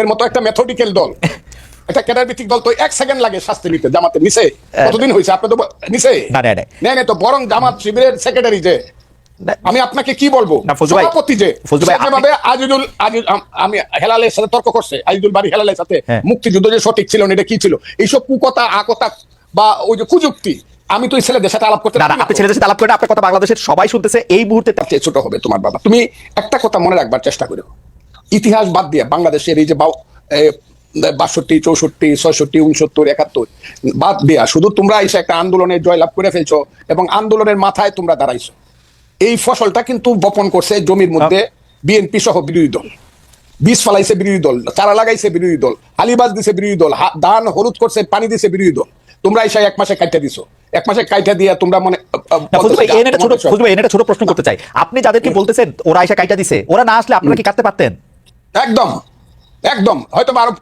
এর মতো একটা মেথডিক্যাল দল। একটা ক্যাডার ভিত্তিক দল তো এক সেকেন্ড লাগে শাস্তি নিতে জামাতে নিছে কতদিন হয়েছে? আপনি তো নিছে না, না, তো বরং জামাত শিবিরের সেক্রেটারি যে। আমি আপনাকে কি বলব? সভাপতি যে। যেভাবে আজিজুল আজিজ আমি হেলালের সাথে তর্ক করছে। আজিজুল বাড়ি হেলালের সাথে হ্যাঁ। মুক্তিযুদ্ধ যে সঠিক ছিল এটা কি ছিল? এইসব কুকথা আকতা বা ওই যে কুযুক্তি আমি তো ছেলেদের সাথে আলাপ করতে না আপনি ছেলেদের সাথে আলাপ করেন আপনার কথা বাংলাদেশের সবাই শুনতেছে এই মুহূর্তে ছোট হবে তোমার বাবা। তুমি একটা কথা মনে রাখবার চেষ্টা করো ইতিহাস বাদ দিয়ে বাংলাদেশের এই যে বাষট্টি চৌষট্টি ছয়ষট্টি উনসত্তর একাত্তর বাদ দিয়া শুধু তোমরা এসে একটা আন্দোলনে জয়লাভ করে ফেলছো এবং আন্দোলনের মাথায় তোমরা দাঁড়াইছো। এই ফসলটা কিন্তু বপন করছে জমির মধ্যে বিএনপি সহ বিরোধী দল। বীজ ফলাইছে বিরোধী দল চারা লাগাইছে বিরোধী দল হালিবাজ দিছে বিরোধী দল ধান হলুদ করছে পানি দিছে বিরোধী দল। তোমরা এসে এক মাসে কাইটা দিছো। এক মাসে কাইটা দিয়া তোমরা মনে ছোট ছোট প্রশ্ন করতে চাই। আপনি যাদেরকে বলতেছেন ওরা এসে কাইটা দিছে ওরা না আসলে আপনারা কি কাটতে পারতেন? একদম একদম। হয়তো আরও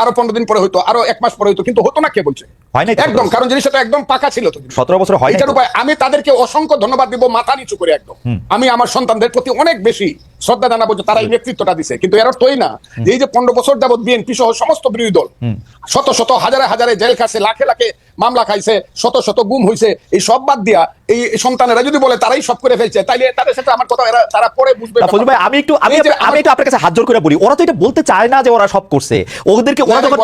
আরও পনেরো দিন পরে হইতো, আরও এক মাস পরে হইতো, কিন্তু হতো না কে বলছে? হয় একদম কারণ জিনিসটা একদম পাকা ছিল তো। সতেরো বছর হয় এটার উপায় আমি তাদেরকে অসংখ্য ধন্যবাদ দিব মাথা নিচু করে একদম। আমি আমার সন্তানদের প্রতি অনেক বেশি শ্রদ্ধা জানাব যে তারা এই নেতৃত্বটা দিছে। কিন্তু এর অর্থই না। যে এই যে পনেরো বছর যাবত বিএনপি সহ সমস্ত বিরোধী দল শত শত হাজারে হাজারে জেল খাইছে লাখে লাখে মামলা খাইছে শত শত গুম হইছে এই সব বাদ দিয়া এই সন্তানেরা যদি বলে তারাই সব করে ফেলছে তাইলে তাদের সাথে আমার কথা এরা তারা পরে বুঝবে ভাই আমি একটু আমি আমি একটু আপনার কাছে হাত জোর করে বলি ওরা তো এটা বলতে চায় না যে ওরা সব করছে। ওদেরকে ওরা যখন।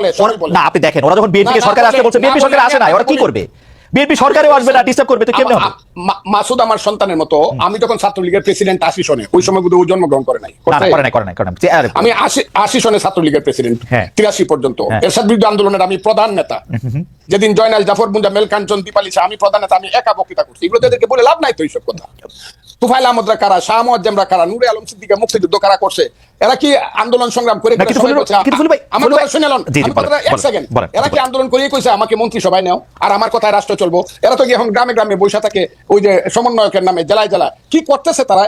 না আপনি দেখেন ওরা যখন বিএনপি না আসতে বলছে বিএনপি সরকারে আসে না ওরা কি করবে? বিএনপি সরকারেও আসবে না ডিস্টার্ব করবে তো কেমনে হবে? মাসুদ আমার সন্তানের মতো আমি যখন ছাত্রলীগের প্রেসিডেন্ট আশি সনে ওই সময় বোধহয় ও জন্মগ্রহণ করে নাই? করে নাই করে নাই করে নাই। আমি আশি সনে ছাত্রলীগের প্রেসিডেন্ট হ্যাঁ। তিরাশি পর্যন্ত। হ্যাঁ। এরশাদ বিরুদ্ধে আন্দোলনের আমি প্রধান নেতা। যেদিন জয়নাল জাফর মুন্ডা মেল কাঞ্চন দীপালি আমি প্রধান নেতা আমি একা বক্তৃতা করছি। এগুলো তো এদেরকে বলে লাভ নাই তো এইসব কথা। তুফাইল আহমদরা কারা শাহ মোয়াজ্জেমরা কারা নুরে আলম সিদ্দিকা মুক্তিযুদ্ধ কারা করছে? এরা কি আন্দোলন সংগ্রাম করে আমার কথা শুনে এক সেকেন্ড এরা কি আন্দোলন করিয়ে কইছে? আমাকে মন্ত্রী সভায় নেও। আর আমার কথায় রাষ্ট্র চলবো। এরা তো এখন গ্রামে গ্রামে বৈশা থাকে ওই যে সমন্বয়কের নামে জেলায় জেলায়। কি করতেছে তারা?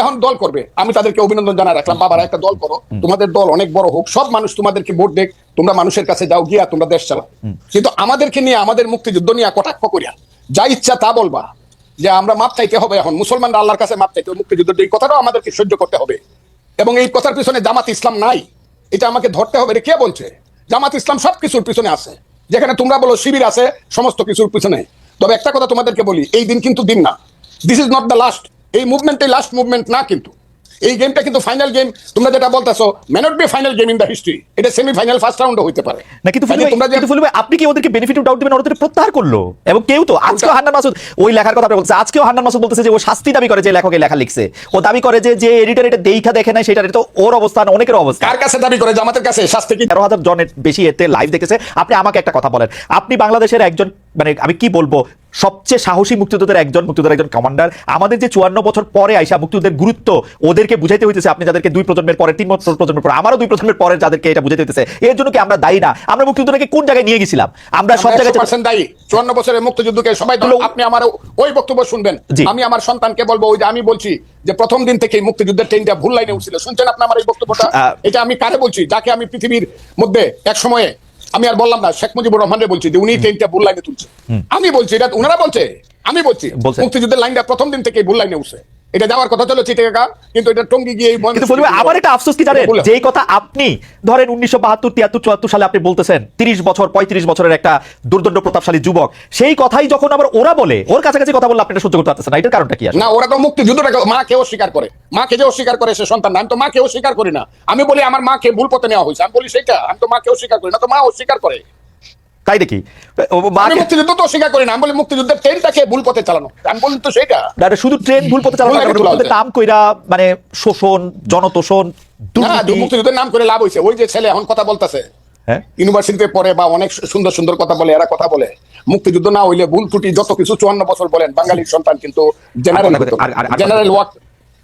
এখন দল করবে। আমি তাদেরকে অভিনন্দন জানা রাখলাম। বাবারা একটা দল করো। তোমাদের দল অনেক বড় হোক সব মানুষ তোমাদেরকে ভোট দেখ তোমরা মানুষের কাছে যাও গিয়া তোমরা দেশ চালাও। কিন্তু আমাদেরকে নিয়ে আমাদের মুক্তিযুদ্ধ নিয়ে কটাক্ষ করিয়া যা ইচ্ছা তা বলবা। যে আমরা মাপ চাইতে হবে এখন। মুসলমানরা আল্লাহর কাছে মাপ চাইতে হবে মুক্তিযুদ্ধ এই কথাটাও আমাদেরকে সহ্য করতে হবে। এবং এই কথার পিছনে জামাত ইসলাম নাই। এটা আমাকে ধরতে হবে রে কে বলছে? জামাত ইসলাম সব কিছুর পিছনে আছে। যেখানে তোমরা বলো শিবির আছে, সমস্ত কিছুর পিছনে। তবে একটা কথা তোমাদেরকে বলি, এই দিন কিন্তু দিন না। This is not the last এই মুভমেন্ট এই লাস্ট মুভমেন্ট না কিন্তু। এই গেমটা কিন্তু ফাইনাল গেম তোমরা যেটা বলতেছো may not be final game in the history এটা সেমি ফাইনাল ফার্স্ট রাউন্ডও হতে পারে। না কিন্তু তোমরা যে কিন্তু ফুলু আপনি কি ওদেরকে বেনিফিট অফ ডাউট দিবেন? ওরা তো প্রত্যাহার করল। এবং কেউ তো আজকেও হান্নান মাসুদ ওই লেখার কথা আপনি বলছে আজকেও হান্নান মাসুদ বলতেছে যে ও শাস্তি দাবি করে যে লেখক লেখা লিখছে। ও দাবি করে যে যে এডিটর এটা দেখা দেখে নাই সেটা তো ওর অবস্থান অনেকের অবস্থা। কার কাছে দাবি করে? জামাতের কাছে শাস্তি কি? তেরো হাজার জনের বেশি এতে লাইভ দেখেছে। আপনি আমাকে একটা কথা বলেন। আপনি বাংলাদেশের একজন মানে আমি কি বলব সবচেয়ে সাহসী মুক্তিযোদ্ধাদের একজন মুক্তিযোদ্ধার একজন কমান্ডার আমাদের যে চুয়ান্ন বছর পরে আইসা মুক্তিযুদ্ধের গুরুত্ব ওদেরকে বুঝাইতে হইতেছে আপনি যাদেরকে দুই প্রজন্মের পরে তিন বছর প্রজন্মের পরে আমারও দুই প্রজন্মের পরে যাদেরকে এটা বুঝাইতে হইতেছে। এর জন্য কি আমরা দায়ী না? আমরা মুক্তিযুদ্ধকে কোন জায়গায় নিয়ে গেছিলাম? আমরা সব জায়গায় দায়ী। চুয়ান্ন বছরের মুক্তিযুদ্ধকে সবাই আপনি আমার ওই বক্তব্য শুনবেন। আমি আমার সন্তানকে বলব ওই যে আমি বলছি যে প্রথম দিন থেকে মুক্তিযুদ্ধের ট্রেনটা ভুল লাইনে উঠছিল। শুনছেন আপনি আমার এই বক্তব্যটা? এটা আমি কারে বলছি? যাকে আমি পৃথিবীর মধ্যে এক সময়ে আমি আর বললাম না শেখ মুজিবুর রহমানের বলছি যে উনি ট্রেনটা ভুল লাইনে তুলছে। আমি বলছি এটা ওনারা বলছে? আমি বলছি। মুক্তিযুদ্ধের লাইনটা প্রথম দিন থেকে ভুল লাইনে উঠছে। এটা যাওয়ার কথা ছিল চিটেগা কিন্তু এটা টঙ্গি গিয়ে আমার একটা আফসোস কি জানেন। যেই কথা আপনি ধরেন উনিশশো বাহাত্তর তিয়াত্তর চুয়াত্তর সালে আপনি বলতেছেন তিরিশ বছর পঁয়ত্রিশ বছরের একটা দুর্দণ্ড প্রতাপশালী যুবক সেই কথাই যখন আবার ওরা বলে ওর কাছাকাছি কথা বললে আপনি এটা সহ্য করতে পারতেছেন না এটার কারণটা কি না ওরা তো মুক্তিযুদ্ধটাকে মা কেউ স্বীকার করে। মা কে যে অস্বীকার করে সে সন্তান না আমি তো মা কেউ স্বীকার করি না। আমি বলি আমার মাকে ভুল পথে নেওয়া হয়েছে। আমি বলি সেটা আমি তো মা কেউ স্বীকার করি না তো মা অস্বীকার করে। তাই দেখি। মুক্তিযুদ্ধ তো স্বীকার করি না। আমি বলি মুক্তিযুদ্ধের ট্রেনটাকে ভুল পথে চালানো। আমি বলি তো সেটা? না, শুধু ট্রেন ভুল পথে চালানো নাম কইরা মানে শোষণ জনতোষণ মুক্তিযুদ্ধের নাম করে লাভ হয়েছে ওই যে ছেলে এখন কথা বলতেছে। হ্যাঁ? ইউনিভার্সিটিতে পড়ে বা অনেক সুন্দর সুন্দর কথা বলে এরা কথা বলে। মুক্তিযুদ্ধ না হইলে ভুল ত্রুটি যত কিছু চুয়ান্ন বছর বলেন বাঙালির সন্তান কিন্তু জেনারেল জেনারেল ওয়াক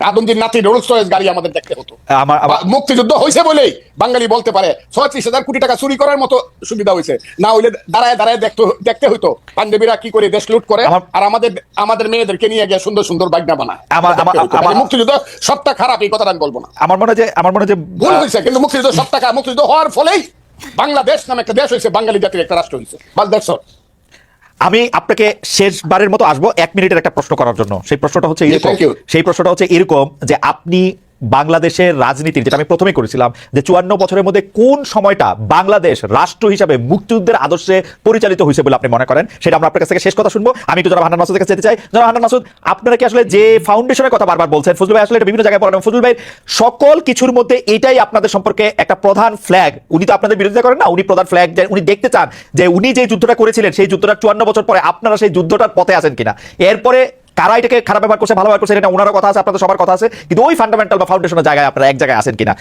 আদমজির নাতি রোলস রয়েস গাড়ি আমাদের দেখতে হতো। আমার মুক্তিযুদ্ধ হয়েছে বলেই বাঙালি বলতে পারে ছত্রিশ হাজার কোটি টাকা চুরি করার মতো সুবিধা হয়েছে। না হইলে দাঁড়ায় দাঁড়ায় দেখতে দেখতে হইতো পাঞ্জাবিরা কি করে দেশ লুট করে আর আমাদের আমাদের মেয়েদেরকে নিয়ে গিয়ে সুন্দর সুন্দর বাগনা বানায়। আমার- আমার- মানে মুক্তিযুদ্ধ সবটা খারাপ এই কথাটা আমি বলব না। আমার মনে হয় যে আমার মনে হয় যে ভুল হয়েছে কিন্তু মুক্তিযুদ্ধ সব টাকা মুক্তিযুদ্ধ হওয়ার ফলেই বাংলাদেশ নামে একটা দেশ হয়েছে বাঙালি জাতির একটা রাষ্ট্র হয়েছে। বাস দ্যাটস অল আমি আপনাকে শেষবারের মতো আসব এক মিনিটের একটা প্রশ্ন করার জন্য। সেই প্রশ্নটা হচ্ছে এরকম সেই প্রশ্নটা হচ্ছে এরকম যে আপনি বাংলাদেশের রাজনীতির, যেটা আমি প্রথমে করেছিলাম, যে চুয়ান্ন বছরের মধ্যে কোন সময়টা বাংলাদেশ রাষ্ট্র হিসাবে মুক্তিযুদ্ধের আদর্শে পরিচালিত হয়েছে বলে আপনি মনে করেন? সেটা আমরা আপনার কাছ থেকে শেষ কথা শুনব। আমি একটু জনাব হান্নান মাসুদের কাছে যেতে চাই। জনাব হান্নান মাসুদ, আপনারা কি আসলে যে ফাউন্ডেশনের কথা বারবার বলছেন, ফজলুল ভাই আসলে এটা বিভিন্ন জায়গায় পড়েন ফজলুল ভাই, সকল কিছুর মধ্যে এটাই আপনাদের সম্পর্কে একটা প্রধান ফ্ল্যাগ উনি তো আপনাদের বিরোধিতা করেন না, উনি প্রধান ফ্ল্যাগ উনি দেখতে চান যে উনি যে যুদ্ধটা করেছিলেন, সেই যুদ্ধটা চুয়ান্ন বছর পরে আপনারা সেই যুদ্ধটার পথে আছেন কিনা। এরপরে কারা এটাকে খারাপ ব্যবহার করছে, ভালো ব্যবহার করছে, এটা ওনারও কথা আছে, আপনাদের সবার কথা আছে, কিন্তু ওই ফান্ডামেন্টাল বা ফাউন্ডেশনের জায়গায় আপনারা এক জায়গায় আসেন কিনা?